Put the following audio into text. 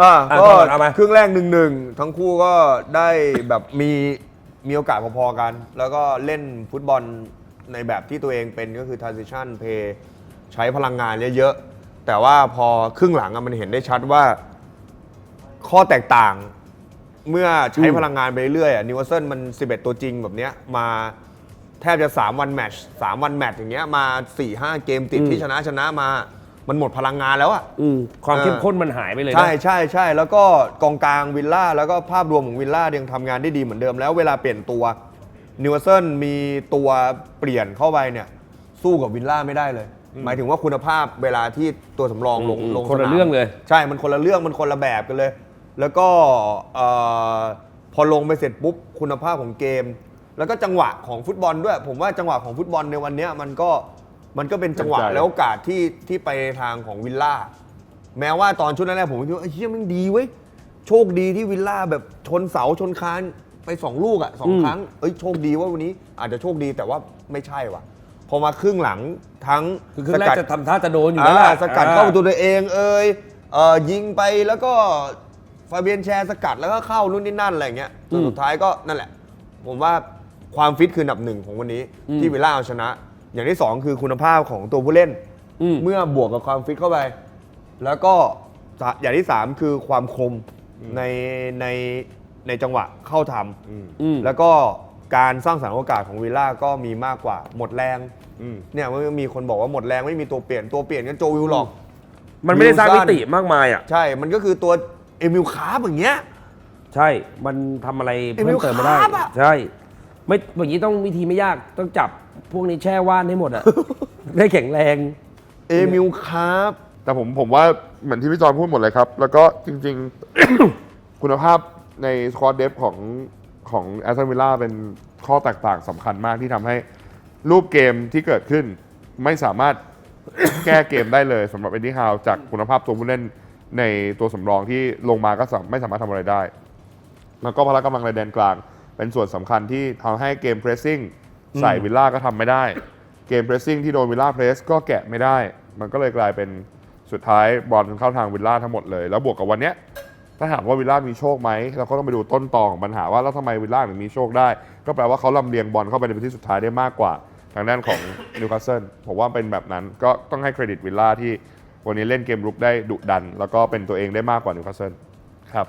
อ่าอะก็ก่อนเอามา ครึ่งแรกหนึ่งหนึ่งทั้งคู่ก็ได้แบบมีมีโอกาสพอๆกัน แล้วก็เล่นฟุตบอลในแบบที่ตัวเองเป็นก็คือ transition play ใช้พลังงานเยอะๆ แต่ว่าพอครึ่งหลังอะมันเห็นได้ชัดว่า ข้อแตกต่าง เมื่อใช้พลังงานไปเรื่อยนิวเซนมัน 11 ตัวจริงแบบเนี้ยมาแทบจะ 3 วันแมตช์3วันแมตช์อย่างเงี้ยมา 4-5 เกมติดที่ชนะชนะมา มันหมดพลังงานแล้วอะ อืมความเออเข้มข้นมันหายไปเลยนะ ใช่ใช่ใช่แล้วก็กองกลางวิลล่าแล้วก็ภาพรวมของวิลล่ายังทำงานได้ดีเหมือนเดิมแล้วเวลาเปลี่ยนตัวนิวเซนมีตัวเปลี่ยนเข้าไปเนี่ย สู้กับวิลล่าไม่ได้เลย หมายถึงว่าคุณภาพเวลาที่ตัวสำรองลงอืมลงคนละสามเรื่องเลย ใช่มันคนละเรื่องมันคนละแบบกันเลย แล้วก็เอ่อพอลงไปเสร็จปุ๊บคุณภาพของเกม แล้วก็จังหวะของฟุตบอลด้วย ผมว่าจังหวะของฟุตบอลในวันเนี้ยมันก็ มันก็เป็นจังหวะเป็นใจและโอกาสที่ที่ไปในทางของวิลล่าแม้ว่าตอนชุดแรกๆผมคิดว่าเอ้ยเฮียมันดีเว้ยโชคดีที่วิลล่าแบบชนเสาชนคานไปสองลูกอะสองอืมครั้งเอ้ยโชคดีว่าวันนี้อาจจะโชคดีแต่ว่าไม่ใช่ว่ะ พอมาครึ่งหลังทั้งคือครึ่งแรกสกัดจะทำท่าจะโดนอยู่แล้วอ่าล่ะสกัดอ่เข้าประตูตัวเองเอ่ยเอ่อยิงไปแล้วก็ฟาเบียนแชร์สกัดแล้วก็เข้านู่นนี่นั่นอะไรเงี้ยจนสุดท้ายก็นั่นแหละ ผมว่าความฟิตคืออันดับหนึ่งของวันนี้ที่วิลล่าเอาชนะ อย่างที่สองคือคุณภาพของตัวผู้เล่น อืม เมื่อบวกกับความฟิตเข้าไป แล้วก็จะอย่างที่ 3 คือความคมในในในจังหวะเข้าทอืมำแล้วก็การสร้างสรรค์โอกาสของวิลล่าก็มีมากกว่าหมดแรง อืม เนี่ยมันมีคนบอกว่าหมดแรงไม่มีตัวเปลี่ยนตัวเปลี่ยนกันโจวิลหรอก มันไม่ได้สร้างวิมิลสันติมากมายอะ ใช่มันก็คือตัวเอมิลคาร์บอย่างเงี้ย ใช่ มันทำอะไรเอ็มเพิ่มเติมไม่ได้วิลคาร์บอะ ใช่ ไม่อย่างนี้ต้องวิธีไม่ยากต้องจับพวกนี้แช่ว่านให้หมดอะได้แข็งแรง เอมิลคาร์บแต่ผมผมว่าเหมือนที่พี่จอนพูดหมดเลยครับ แล้วก็จริง ๆ คุณภาพในสควอตเดฟของของแอสตันวิลล่าเป็นข้อแตกต่างสำคัญมากที่ทำให้รูปเกมที่เกิดขึ้น ไม่สามารถ แก้เกมได้เลยสำหรับเอ็นดี้ฮาวจากคุณภาพตัวผู้เล่นในตัวสำรองที่ลงมาก็สามไม่สามารถทำอะไรได้ แล้วก็พละกำลังในแดนกลาง เป็นส่วนสำคัญที่ทำให้เกมเพรสซิ่งใส่วิลล่าก็ทำไม่ได้ เกมเพรสซิ่งที่โดนวิลล่าเพรสก็แกะไม่ได้ มันก็เลยกลายเป็นสุดท้ายบอลเข้าทางวิลล่าทั้งหมดเลย แล้วบวกกับวันเนี้ยถ้าถามว่าวิลล่ามีโชคไหมเราก็ต้องไปดูต้นตอของปัญหาว่าแล้วทำไมวิลล่าถึงมีโชคได้ ก็แปลว่าเขาลำเลียงบอลเข้าไปในพื้นที่สุดท้ายได้มากกว่า ทางด้านของนิวคาสเซิลผมว่าเป็นแบบนั้นก็ต้องให้เครดิตวิลล่าที่วันนี้เล่นเกมรุกได้ดุดัน แล้วก็เป็นตัวเองได้มากกว่านิวคาสเซิลครับ